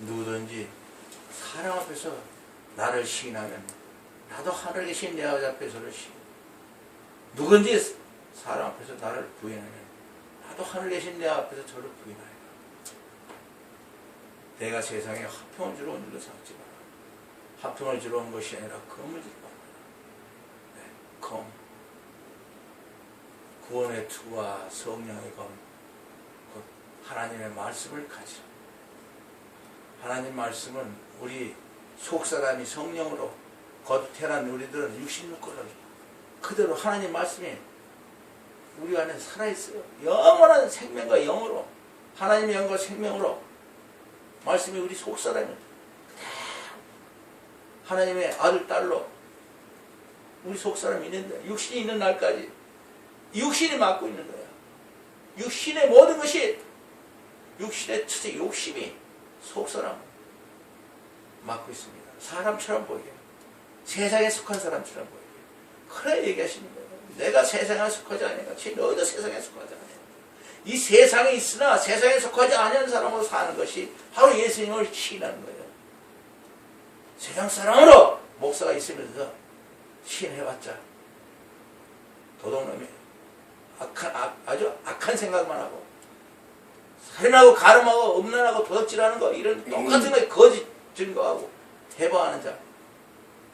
누구든지 사람 앞에서 나를 시인하면 나도 하늘에 계신 내 앞에서를 시인. 누구든지 사람 앞에서 나를 부인하면 나도 하늘에 계신 내 앞에서 저를 부인하리라. 내가 세상에 화평을 주러 온 줄로 생각지 마라. 화평을 주러 온 것이 아니라 검을 주러 온 거다. 네, 검. 구원의 투와 성령의 검. 곧 하나님의 말씀을 가지라. 하나님 말씀은 우리 속사람이 성령으로 곧 태어난 우리들은 육신 육고를 그대로 하나님 말씀이 우리 안에 살아있어요. 영원한 생명과 영으로 하나님의 영과 생명으로 말씀이 우리 속사람이 하나님의 아들 딸로 우리 속사람이 있는데 육신이 있는 날까지 육신이 맡고 있는 거야. 육신의 모든 것이 육신의 처제 욕심이 속사람 맡고 있습니다. 사람처럼 보이게 세상에 속한 사람처럼 보이게 그래 얘기하시는 거예요. 내가 세상에 속하지 지 너희도 세상에 속하지 아니야. 이 세상에 있으나 세상에 속하지 않은 사람으로 사는 것이 바로 예수님을 시인하는 거예요. 세상 사람으로 목사가 있으면서 시인해봤자 도둑놈이 악한, 악, 아주 악한 생각만 하고 살인하고 가름하고 음란하고 도둑질하는 거 이런 똑같은 거에 거짓 증거하고 해방하는 자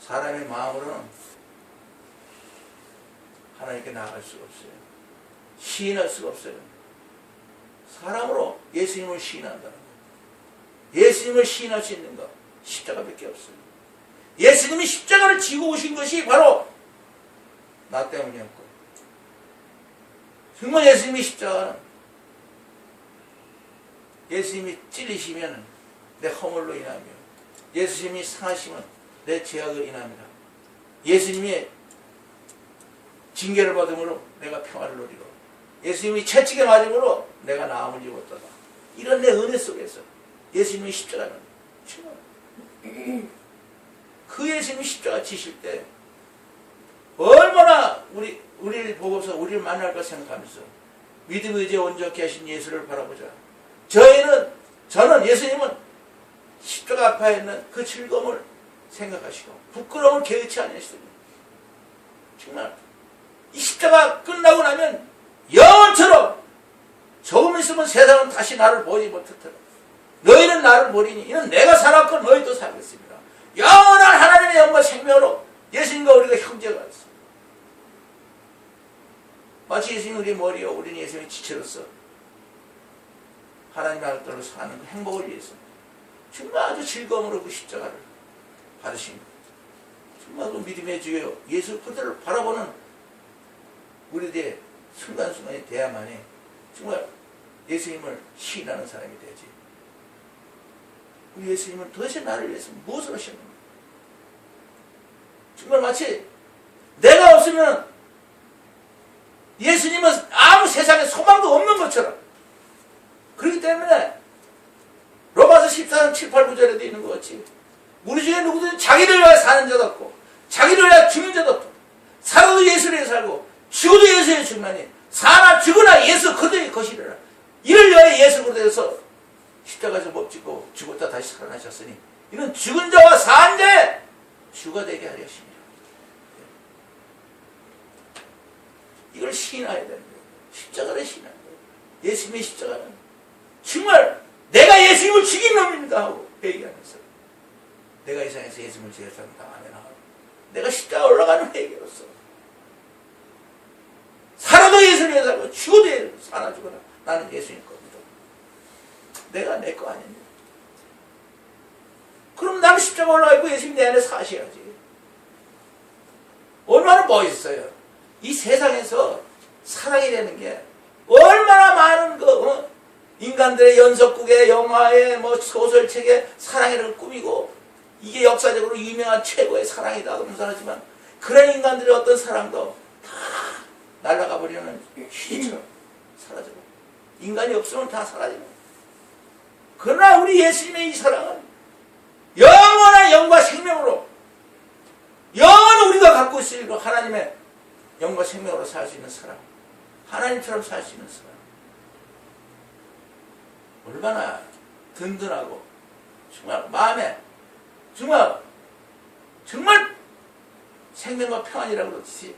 사람의 마음으로는 하나님께 나아갈 수가 없어요. 시인할 수가 없어요. 사람으로 예수님을 시인한다는 거. 예수님을 시인할 수 있는 거 십자가밖에 없어요. 예수님이 십자가를 지고 오신 것이 바로 나 때문이었고 정말 예수님이 십자가는 예수님이 찔리시면 내 허물로 인하며 예수님이 상하시면 내 죄악을 인합니다. 예수님이 징계를 받음으로 내가 평화를 누리고 예수님이 채찍에 맞음으로 내가 나음을 입었다. 이런 내 은혜 속에서 예수님이 십자가는 그 예수님이 십자가 지실 때 얼마나 우리 우리를 보고서 우리를 만날 까 생각하면서 믿음 의지에 온전케 하신 예수를 바라보자. 저희는 저는 예수님은 십자가 앞에 있는 그 즐거움을 생각하시고 부끄러움을 개의치 않으시더니 정말 이 십자가 끝나고 나면 영원처럼 조금 있으면 세상은 다시 나를 보지 못하더라. 너희는 나를 보리니 이는 내가 살았고 너희도 살겠습니다. 영원한 하나님의 영과 생명으로 예수님과 우리가 형제가 있어. 마치 예수님 우리 머리요 우리는 예수님의 지체로서 하나님의 아들로 사는 그 행복을 위해서 정말 아주 즐거움으로 그 십자가를 받으신. 정말 그 믿음의 주요 예수 그들을 바라보는 우리들의 순간순간이 돼야만이 정말 예수님을 시인하는 사람이 되지. 우리 예수님은 도대체 나를 위해서 무엇을 하셨는가? 정말 마치 내가 없으면 예수님은 아무 세상에 소망도 없는 것처럼 그렇기 때문에 로마서 14장 7, 8, 9절에도 있는 것 같이 우리 중에 누구든 자기를 위해 사는 자도 없고 자기를 위해 죽는 자도 없고 살아도 예수를 위해 살고 죽어도 위해 죽나니 사나 죽으나 예수 그들의 것이라 이를 위하여 예수 그대에서 십자가에서 못 죽고 죽었다 다시 살아나셨으니 이는 죽은 자와 산 자의 주가 되게 하려 하십니다. 이걸 시인해야 되는 거예요. 십자가를 시인하는 거예요. 예수님의 십자가는 정말 내가 예수님을 죽인 놈입니다 하고 얘기하면서 내가 이 세상에서 예수님을 제사장 당하면 하고 내가 십자가 올라가는 회개로서 살아도 예수님을 살고 죽어도 예수님을 살아 죽어라 나는 예수님 겁니다. 내가 내 거 아닙니다. 그럼 나는 십자가 올라가 있고 예수님 내 안에 사셔야지. 얼마나 멋있어요. 이 세상에서 사랑이 되는 게 얼마나 많은 그 어? 인간들의 연속극에 영화에 뭐 소설책에 사랑이를 꾸미고 이게 역사적으로 유명한 최고의 사랑이다 하면서 그런 인간들의 어떤 사랑도 다 날아가 버리는 희처럼 사라져. 인간이 없으면 다 사라지는. 그러나 우리 예수님의 이 사랑은 영원한 영과 생명으로 영원히 우리가 갖고 있을 그 하나님의 영과 생명으로 살 수 있는 사람. 하나님처럼 살 수 있는 사람. 얼마나 든든하고 정말 마음에 정말 정말 생명과 평안이라고 그러듯이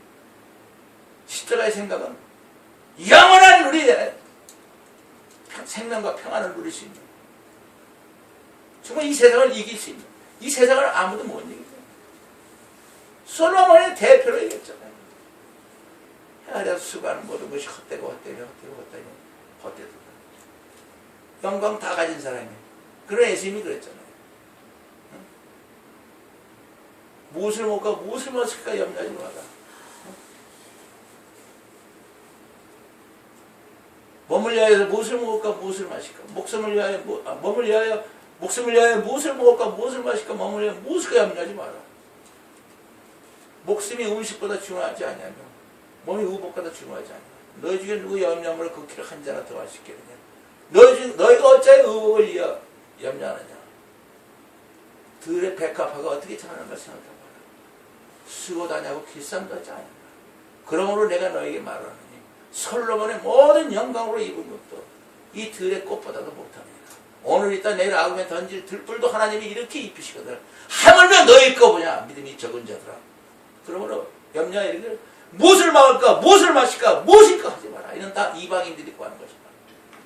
십자가의 생각은 영원한 우리의 평- 생명과 평안을 누릴 수 있는 정말 이 세상을 이길 수 있는 이 세상을 아무도 못 이기죠. 솔로몬의 대표로 얘기했잖아요. 헤아려 수고하는 모든 것이 헛되고 헛되고 헛되고 헛되고 헛되다. 영광 다 가진 사람이 그런 예수님이 그랬잖아요. 응? 무엇을 먹을까 무엇을 마실까 염려하지 마라. 응? 몸을 위하여 무엇을 먹을까 무엇을 마실까 목숨을 위하여 무- 아, 몸을 위하여 목숨을 위하여 무엇을 먹을까 무엇을 마실까 몸을 위하여 무엇을 염려하지 마라. 목숨이 음식보다 중요하지 않냐며 몸이 의복보다 중요하지 않냐. 너희 중에 누구 염려함을 그 키를 한 자나 더할 수 있겠느냐. 너희 중 너희가 어찌하여 의복을 위하여 염려하느냐. 들의 백합화가 어떻게 자라는가 생각해봐라. 수고 다냐고 길쌈도 하지 않냐. 그러므로 내가 너에게 말하노니 솔로몬의 모든 영광으로 입은 것도 이 들의 꽃보다도 못합니다. 오늘 있다 내일 아금에 던질 들불도 하나님이 이렇게 입히시거든. 하물며 너희 거 보냐 믿음이 적은 자들아. 그러므로 염려 이르기를 무엇을 먹을까 무엇을 마실까 무엇일까 하지 마라. 이는 다 이방인들이 구하는 것이다.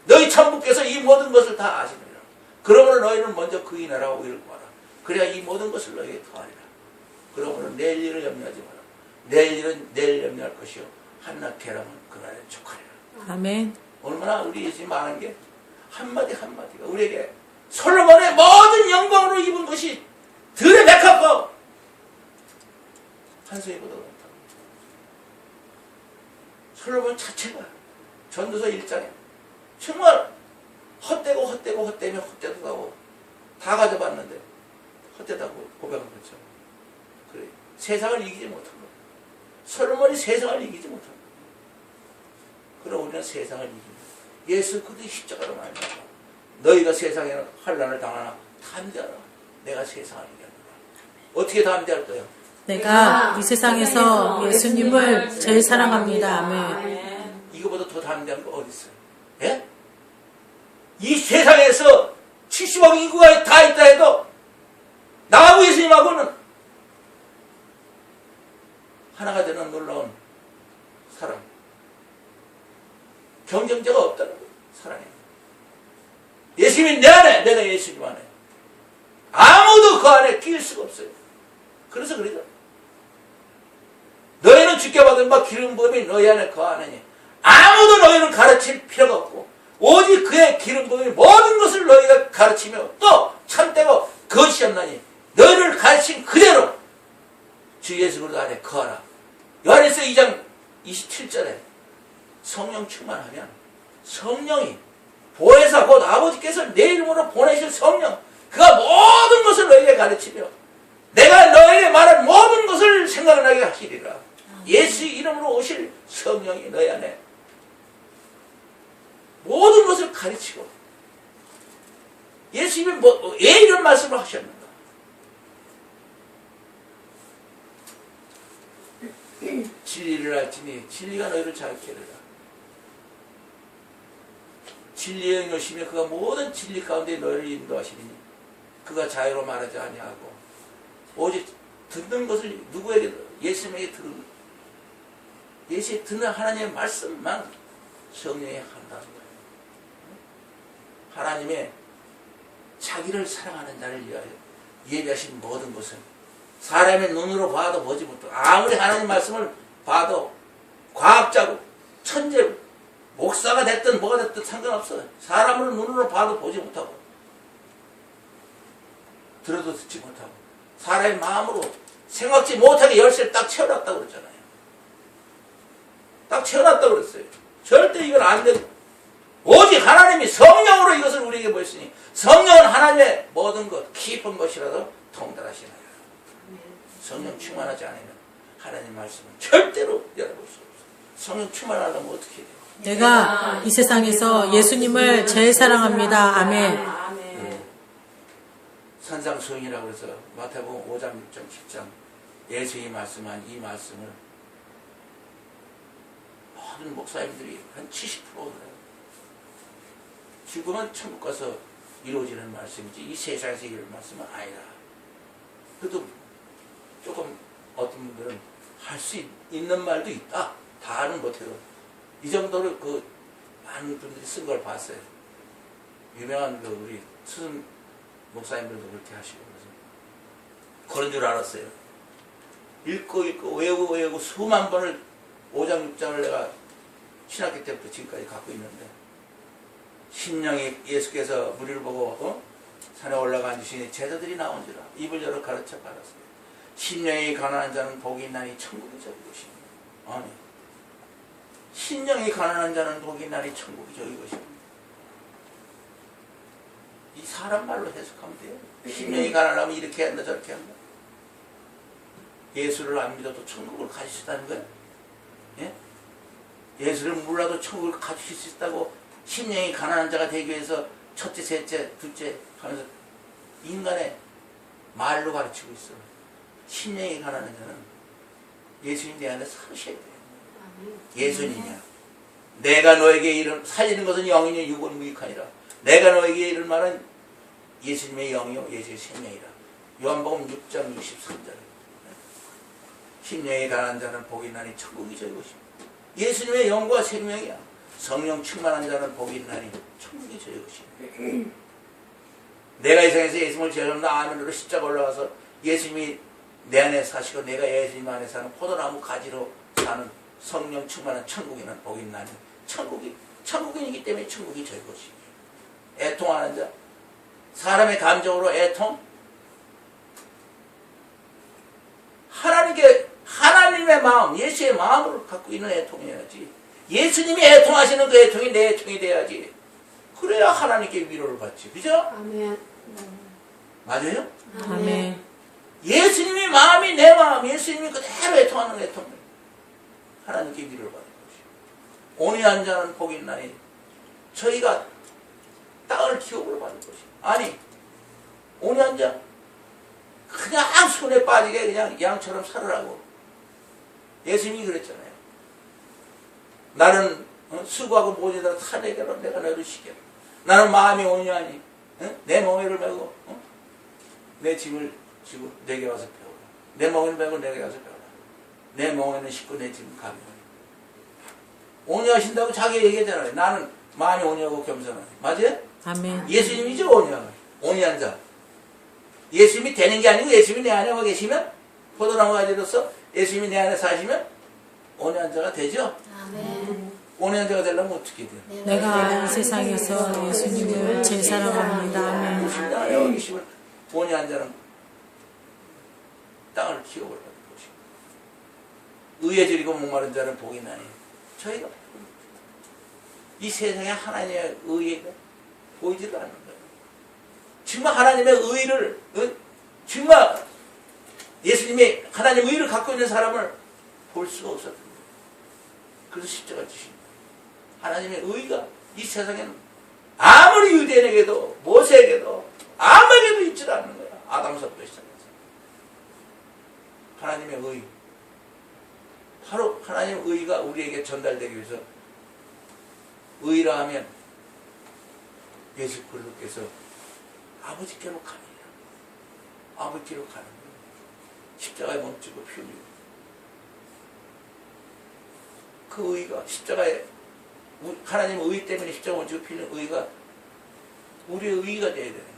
너희 천부께서 이 모든 것을 다 아시느니라. 그러므로 너희는 먼저 그의 나라와 의를 구하라. 그래야 이 모든 것을 너희에게 더하리라. 그러므로 내일 일을 염려하지 마라. 내일 일은 내일 염려할 것이요. 한낱 계람은 그날에 족하리라. 아멘. 얼마나 우리 예수님 많은 게 한마디 한마디가 우리에게 솔로몬의 모든 영광으로 입은 것이 들의 백합과 한송이보다 못하고 솔로몬 자체가 전도서 1장에 정말 헛되고 헛되고 헛되며 헛되다고 다 가져봤는데 헛되다고 고백한 거죠. 그래 세상을 이기지 못한 거. 솔로몬이 세상을 이기지 못한 거. 그럼 우리는 세상을 이깁니다. 예수 그리스도 십자가로 말미암아 너희가 세상에 환란을 당하나 담대하라. 내가 세상을 이겼노라. 어떻게 담대할 거예요? 내가 이 세상에서 예수님을 제일 사랑합니다. 아멘. 이거보다 더 담대한 거 어디 있어요? 예? 이 세상에서 70억 인구가 다 있다 해도 나하고 예수님하고는 하나가 되는 놀라운 사랑. 경쟁자가 없다는 거예요. 사랑에. 예수님이 내 안에, 내가 예수님 안에. 아무도 그 안에 끼일 수가 없어요. 그래서 그러죠. 너희는 주께 받은 바 기름 부음이 너희 안에 거하느니 아무도 너희는 가르칠 필요가 없고 오직 그의 기름 부음이 모든 것을 너희가 가르치며 또 참되고 거시었나니 너희를 가르친 그대로 주 예수 그리스도 안에 거하라. 요한에서 2장 27절에 성령 충만하면 성령이 보혜사 곧 아버지께서 내 이름으로 보내실 성령 그가 모든 것을 너희에게 가르치며 내가 너에게 말한 모든 것을 생각나게 하시리라. 예수 이름으로 오실 성령이 너희 안에 모든 것을 가르치고 예수님이 뭐, 왜 이런 말씀을 하셨는가? 진리를 알지니 진리가 너희를 자유케 하리라. 진리의 영이시며 그가 모든 진리 가운데 너희를 인도하시리니 그가 자유로 말하지 아니하고 오직 듣는 것을 누구에게 예수님에게 들은 예수에 듣는 하나님의 말씀만 성령이 한다는 거예요. 하나님의 자기를 사랑하는 자를 위하여 예비하신 모든 것은 사람의 눈으로 봐도 보지 못하고 아무리 하나님 말씀을 봐도 과학자고 천재고 목사가 됐든 뭐가 됐든 상관없어요. 사람으로 눈으로 봐도 보지 못하고 들어도 듣지 못하고 사람의 마음으로 생각지 못하게 열쇠를 딱 채워놨다고 그랬잖아요. 딱 채워놨다고 그랬어요. 절대 이건 안 돼. 오직 하나님이 성령으로 이것을 우리에게 보였으니 성령은 하나님의 모든 것, 깊은 것이라도 통달하시나요. 성령 충만하지 않으면 하나님 말씀은 절대로 열어볼 수 없어요. 성령 충만하려면 어떻게 해야 돼요? 내가 이 세상에서 예수님을 제일 사랑합니다. 아멘. 아멘. 산상수훈이라고 해서 마태복음 5장, 6장, 10장 예수님이 말씀한 이 말씀을 모든 목사님들이 한 70% 를 죽으면 천국 가서 이루어지는 말씀이지 이 세상에서 이룰 말씀은 아니다. 그래도 조금 어떤 분들은 할 수 있는 말도 있다. 다는 못해도 이 정도로 그 많은 분들이 쓴 걸 봤어요. 유명한 그 우리 스승 목사님들도 그렇게 하시고 그래서 그런 줄 알았어요. 읽고 읽고 외우고 외우고 수만 번을 5장 6장을 내가 신학교 때부터 지금까지 갖고 있는데 심령이 예수께서 무리를 보고 어? 산에 올라가 앉으시니 제자들이 나온지라 입을 열어 가르쳐 받았어요. 심령이 가난한 자는 복이 있나니 천국이 저기 것입니다. 아니 심령이 가난한 자는 복이 있나니 천국이 저기 것입니다. 이 사람 말로 해석하면 돼요. 심령이 가난하면 이렇게 한다 저렇게 한다. 예수를 안 믿어도 천국을 가질 수 있다는 거예요. 예? 예수를 몰라도 천국을 가질 수 있다고 심령이 가난한 자가 되기 위해서 첫째, 셋째, 둘째 하면서 인간의 말로 가르치고 있어. 심령이 가난한 자는 예수님 내 안에 사셔야 돼요. 예수님이야. 내가 너에게 이른 살리는 것은 영이니 육은 무익하니라. 내가 너에게 이른 말은 예수님의 영이요 예수의 생명이라. 요한복음 6장 63절. 심령이 가난한 자는 복이 있나니 천국이 저희 것입니다. 예수님의 영과 생명이야. 성령 충만한 자는 복이 있나니 천국이 저희 것입니다. 내가 이 세상에서 예수님을 제일 아멘으로 십자가 올라가서 예수님이 내 안에 사시고 내가 예수님 안에 사는 포도나무 가지로 사는 성령 충만한 천국에는 복이 있나니 천국이 천국인이기 때문에 천국이 저희 것입니다. 애통하는 자 사람의 감정으로 애통 하나님께 하나님의 마음, 예수의 마음을 갖고 있는 애통해야지. 예수님이 애통하시는 그 애통이 내 애통이 돼야지. 그래야 하나님께 위로를 받지. 그죠? 아멘. 맞아요? 아멘. 예수님이 마음이 내 마음, 예수님이 그대로 애통하는 애통. 하나님께 위로를 받는 것이. 오니 한 자는 복이 있나니 저희가 땅을 기업으로 받는 것이. 아니, 오니 한 자, 그냥 손에 빠지게 그냥 양처럼 살으라고. 예수님이 그랬잖아요. 나는 어, 수고하고 모지다 다 내게로 내가 너를 시켜. 나는 마음이 온유하니 어? 내 멍에를 메고 어? 내 짐을 지고 내게 와서 배우라. 내 멍에를 메고 내게 와서 배우라. 내 멍에는 싣고 내 짐을 가벼워. 온유하신다고 자기 얘기했잖아요. 나는 마음이 온유하고 겸손하니. 맞아요? 아멘. 예수님이죠 온유한 온유한 자. 예수님이 되는 게 아니고 예수님이 내 안에 와 계시면 포도나무 가지로서 예수님이 내 안에 사시면 온유한 자가 되죠. 온유한 자가 되려면 어떻게 돼요? 내가 이 세상에서 예수님을 제일 사랑합니다. 아멘. 예수님 내 안에 와 계시면 온유한 자는 땅을 받는 것이고 의에 저리고 목마른 자는 복이 나니 저희가 이 세상에 하나님의 의가 보이지도 않는 거예요. 정말 하나님의 의를 어? 정말 예수님이 하나님 의를 갖고 있는 사람을 볼 수가 없었던 거예요. 그래서 십자가 지신. 하나님의 의가 이 세상에는 아무리 유대인에게도 모세에게도 아무에게도 있지 않는 거야. 아담서부터 시작해서. 하나님의 의. 바로 하나님의 의가 우리에게 전달되기 위해서 의라 하면 예수 그리스도께서 아버지께로 가느냐. 아버지께로 가는 거예요. 십자가에 멈추고 피 흘리고. 그 의가 십자가에 우- 하나님의 의 때문에 십자가 멈추고 피 흘리는 의가 우리의 의가 되어야 되는 거예요.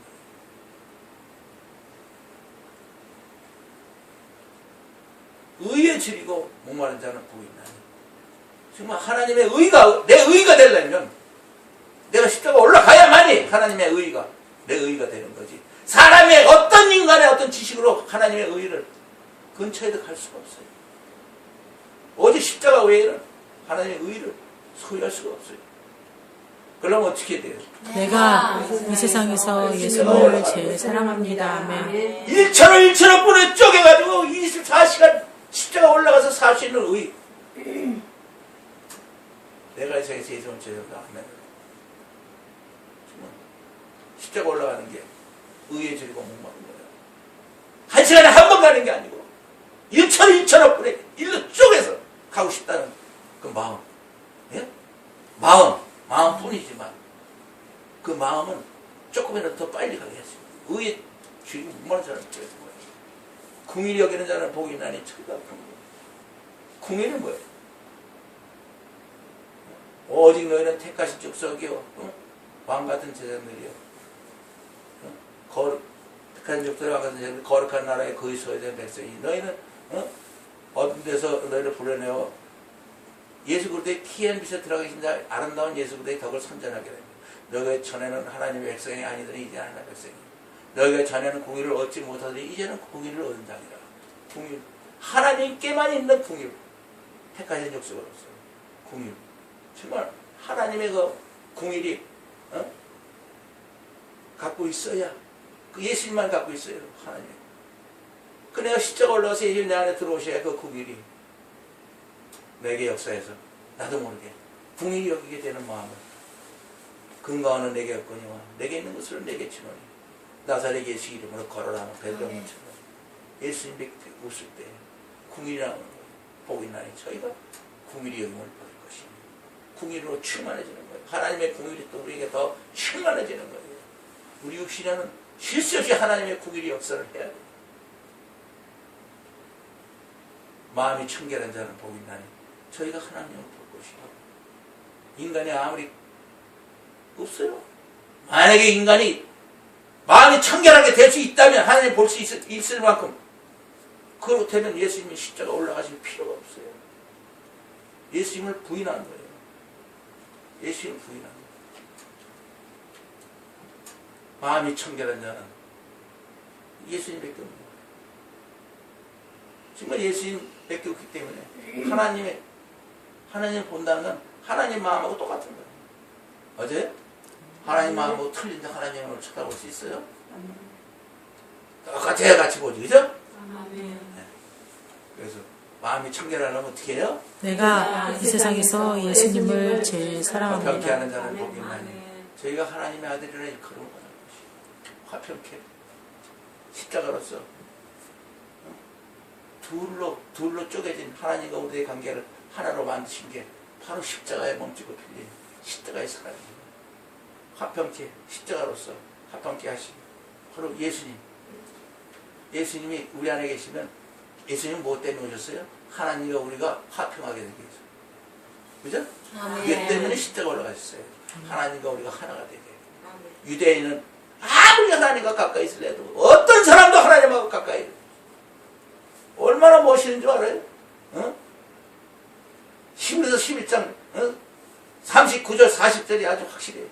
의에 지리고 목마른 자는 복이 있나니. 정말 하나님의 의가 내 의가 되려면 내가 십자가 올라가야만이 하나님의 의가 내 의가 되는 거지. 사람의 어떤 인간의 어떤 지식으로 하나님의 의를 근처에도 갈 수가 없어요. 오직 십자가 외에는 하나님의 의를 소유할 수가 없어요 그러면 어떻게 돼요? 내가 이 세상에서 예수님을 제일 사랑합니다. 아멘. 일천을 일천을 뿌려 쪼개가지고 24시간 십자가 올라가서 살 수 있는 의. 내가 이 세상에서 제대로다 하면 정말 십자가 올라가는 게 의에 지리고 목마른 거예요. 한 시간에 한 번 가는 게 아니고 일천을 일천을 뿌려 일로 쪼개서 가고 싶다는 그 마음. 예? 마음, 마음뿐이지만 그 마음은 조금이라도 더 빨리 가게 했어요. 의의 주인 목마른 사람 구해준 거예요. 궁일이 여기는 자는 복이 나니 저희가 궁일. 궁일은 뭐예요? 오직 너희는 택하신 족속이요 응? 왕 같은 제자들이요 응? 거룩 택하신 족속이 왕 같은 제자들 거룩한 나라에 거기 서야 되는 백성이 너희는 응? 어떤 데서 너희를 불러내어 예수 그리스도의 키엔 빛에 들어가 계신 자 아름다운 예수 그리스도의 덕을 선전하게 됩니다. 너희가 전에는 하나님의 백성이 아니더니 이제 하나님의 백성이 너희가 전에는 공의를 얻지 못하더니 이제는 공의를 얻은 자니라. 공의 하나님께만 있는 공의 택하신 족속으로서 공의 정말 하나님의 그 공일이 어? 갖고 있어야 그 예수님만 갖고 있어요 하나님. 그 내가 십자가 올라가서 예수님 내 안에 들어오셔야 그 공일이 내게 역사에서 나도 모르게 궁일이 여기게 되는 마음을 근거하는 내게 없거니와 내게 있는 것을 내게 치노니 나사렛 예수 이름으로 걸어라 배병문처럼 예수님 뵙 웃을 때 궁일이라는 복이 나니 저희가 궁일이 여김을 받을 것이니 궁일로 충만해지는 거예요. 하나님의 궁일이 또 우리에게 더 충만해지는 거예요. 우리 육신에는 실수 없이 하나님의 궁일이 역사를 해야 돼요. 마음이 청결한 자는 복이 나니 저희가 하나님을 볼 것이고 인간이 아무리 없어요. 만약에 인간이 마음이 청결하게 될 수 있다면 하나님 볼 수 있을 만큼 그렇다면 예수님이 십자가 올라가실 필요가 없어요. 예수님을 부인한 거예요. 예수님을 부인한 거예요. 마음이 청결한 자는 예수님밖에 없는 거예요. 정말 예수님밖에 없기 때문에 하나님의 하나님 본다는 건 하나님 마음하고 똑같은 거예요. 어제 하나님 마음하고 틀린데 하나님을 쳐다볼 수 있어요? 똑같이 같이 보지, 그죠? 그래서 마음이 청결하려면 어떻게 해요? 내가 이 세상에서 예수님을 제일 화평케 하는 사랑합니다. 자는 복이 있나니 저희가 하나님의 아들이라 그런 거는 화평케 십자가로서 어? 둘로 둘로 쪼개진 하나님과 우리의 관계를 하나로 만드신 게 바로 십자가에 멈추고 빌린 십자가의 사랑입니다. 화평케 십자가로서 화평케 하신 바로 예수님. 예수님이 우리 안에 계시면 예수님 뭐 때문에 오셨어요? 하나님과 우리가 화평하게 되기 위해서. 그죠? 그게 때문에 십자가 올라가셨어요. 하나님과 우리가 하나가 되게. 유대인은 아무리 하나님과 가까이 있을래도 어떤 사람도 하나님하고 가까이. 얼마나 멋있는 줄 알아요? 어? 11에서 11장, 어? 39절, 40절이 아주 확실해요.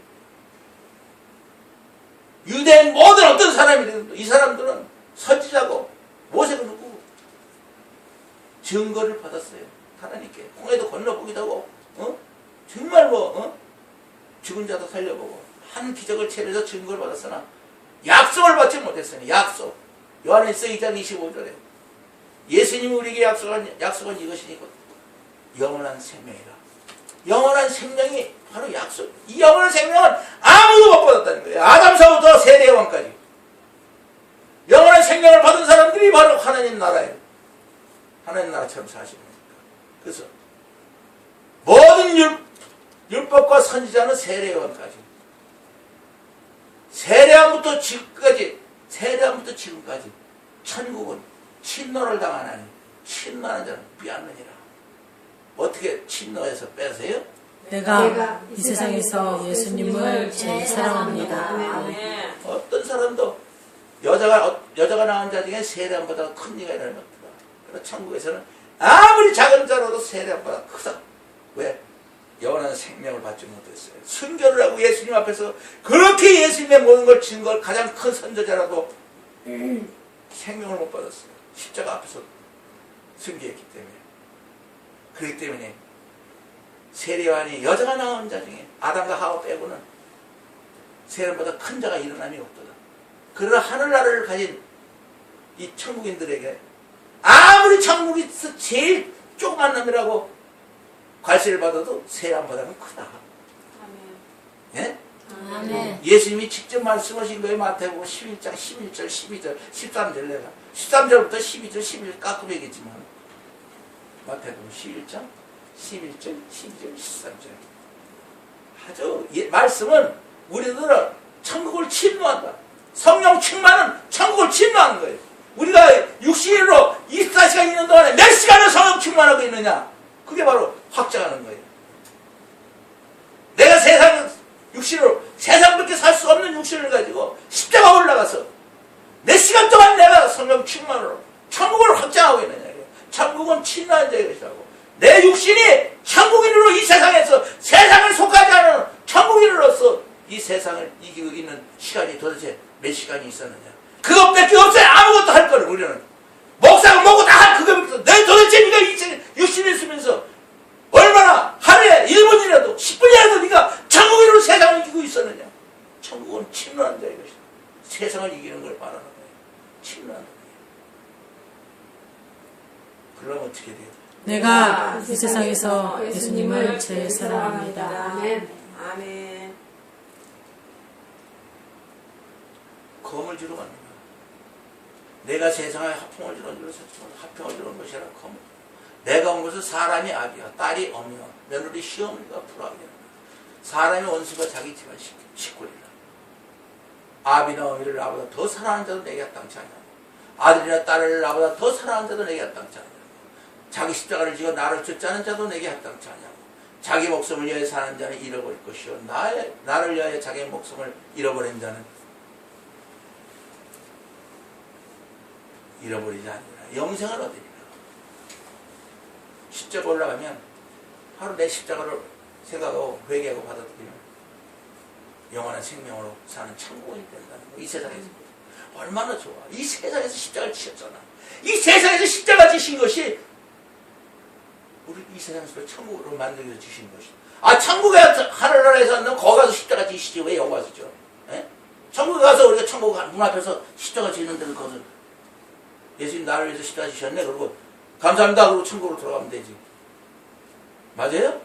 유대인 모든 어떤 사람이든 이 사람들은 선지자고 모세가 누구 증거를 받았어요. 하나님께 홍해도 건너보기도 하고 어? 정말 뭐 어? 죽은 자도 살려보고 한 기적을 체면서 증거를 받았으나 약속을 받지 못했으니 약속 요한일서 2장 25절에 예수님이 우리에게 약속한 약속은 이것이니 곧 영원한 생명이라 영원한 생명이 바로 약속. 이 영원한 생명은 아무도 못 받았다는 거예요. 아담서부터 세대 왕까지. 영원한 생명을 받은 사람들이 바로 하나님 나라예요. 하나님 나라처럼 사시는 겁니다 그래서 모든 율, 율법과 선지자는 세례요한까지. 세례함부터 지금까지 세례함부터 지금까지 천국은 친노를 당하나니 친노하는 자는 빼앗느니라 어떻게 친노해서 빼세요? 내가 이 세상에서 예수님을 제일 사랑합니다. 어떤 사람도 여자가 어- 여자가 낳은 자 중에 세례함보다 큰 이가 일어나면 없다. 그러나 천국에서는 아무리 작은 자라도 세례함보다 크다. 왜? 영원한 생명을 받지 못했어요. 순교를 하고 예수님 앞에서 그렇게 예수님의 모든 걸 증거할 가장 큰 선저자라도 생명을 못 받았어요. 십자가 앞에서 순교했기 때문에. 그렇기 때문에 세례요한이 여자가 낳은 자 중에 아담과 하와 빼고는 세례보다 큰 자가 일어남이 없도다. 그러나 하늘나라를 가진 이 천국인들에게 아무리 천국에서 제일 조그만 놈이라고 관세를 받아도 세례보다는 크다. 예? 아멘. 예수님이 직접 말씀하신 거예요. 마태복음 11장 11절, 12절, 13절 내가 13절부터 12절, 11절 깎고 얘기했지만 마태복음 11장 11절, 12절, 13절 아주 예, 말씀은 우리들은 천국을 침노한다. 성령 충만은 천국을 침노하는 거예요. 우리가 육신으로 24시간 있는 동안에 몇 시간을 성령 충만하고 있느냐? 그게 바로 확장하는 거예요. 내가 세상 육신으로 세상밖에 살 수 없는 육신을 가지고 십자가 올라가서 몇 시간 동안 내가 성령 충만으로 천국을 확장하고 있느냐? 천국은 침노한 자의 것이라고. 내 육신이 천국인으로 이 세상에서 세상을 속하지 않은 천국인으로서 이 세상을 이기고 있는 시간이 도대체 몇 시간이 있었느냐? 그것밖에 없어요. 아무것도 할 거는 우리는. 목사가 뭐고 다 할 그거밖에. 내 도대체 네가 이 세- 육신에 있으면서 얼마나 하루에 1분이라도 10분이라도 네가 천국인으로 세상을 이기고 있었느냐? 천국은 침노한 자의 것이다. 세상을 이기는 걸 말하는 거예요. 거예요. 그러면 어떻게 돼요? 내가 이 세상에서 예수님을 제일 사랑합니다. 아멘. 아멘. 검을 주러 가는 거야. 내가 세상에 합평을 주는 줄로 합평을 주는 것이라 검. 내가 온 것은 사람이 아비와 딸이 어미와 며느리 시어머니가 불하게 사람의 원수가 자기 집안 식- 식구리라. 아비나 어미를 나보다 더 사랑하는 자도 내게 합당치 않냐고. 아들이나 딸을 나보다 더 사랑하는 자도 내게 합당치 않냐고. 자기 십자가를 지고 나를 쫓자는 자도 내게 합당치 않냐고. 자기 목숨을 위하여 사는 자는 잃어버릴 것이요. 나의, 나를 위하여 자기 목숨을 잃어버린 자는 잃어버리지 아니라 영생을 얻으리라. 십자가 올라가면 하루 내 십자가를 생각하고 회개하고 받아들이면 영원한 생명으로 사는 천국이 된다는 거. 이 세상에서 얼마나 좋아. 이 세상에서 십자가를 지셨잖아. 이 세상에서 십자가 지신 것이 우리 이 세상에서 천국으로 만들어 주신 것이. 아 천국에 하늘나라에서 는 거기 가서 십자가 지시지 왜 여기 와서 죠? 예? 천국에 가서 우리가 천국 문 앞에서 십자가 지는 데는 거기서 예수님 나를 위해서 십자가 지셨네. 그리고 감사합니다. 그리고 천국으로 들어가면 되지. 맞아요?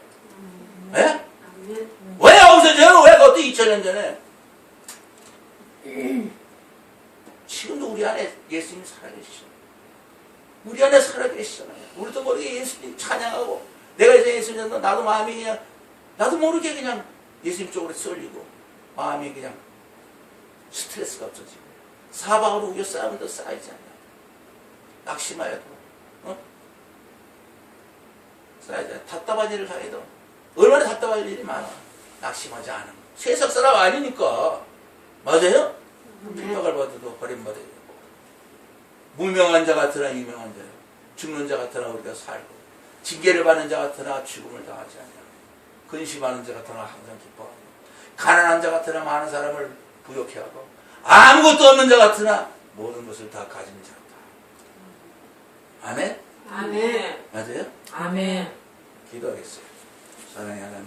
예? 아멘. 왜 저는 왜 그것도 2000년 전에 지금도 우리 안에 예수님이 살아계시죠. 우리 안에 살아계시잖아요. 우리도 모르게 예수님 찬양하고 내가 이제 예수님 은 나도 마음이 그냥 나도 모르게 그냥 예수님 쪽으로 쏠리고 마음이 그냥 스트레스가 없어지고 사방으로 우겨 더 쌓이지 않나. 낙심하여도 어? 쌓이지 않아. 답답한 일을 당해도 얼마나 답답할 일이 많아. 낙심하지 않은. 세상 사람 아니니까. 맞아요? 핍박을 받아도 버림받아야 되고. 무명한 자 같으나 유명한 자요. 죽는 자 같으나 우리가 살고. 징계를 받는 자 같으나 죽음을 당하지 않냐. 근심하는 자 같으나 항상 기뻐하고. 가난한 자 같으나 많은 사람을 부욕해 하고. 아무것도 없는 자 같으나 모든 것을 다 가진 자 같다. 아멘? 아멘. 맞아요? 아멘. 기도하겠어요. 사랑의 하나님.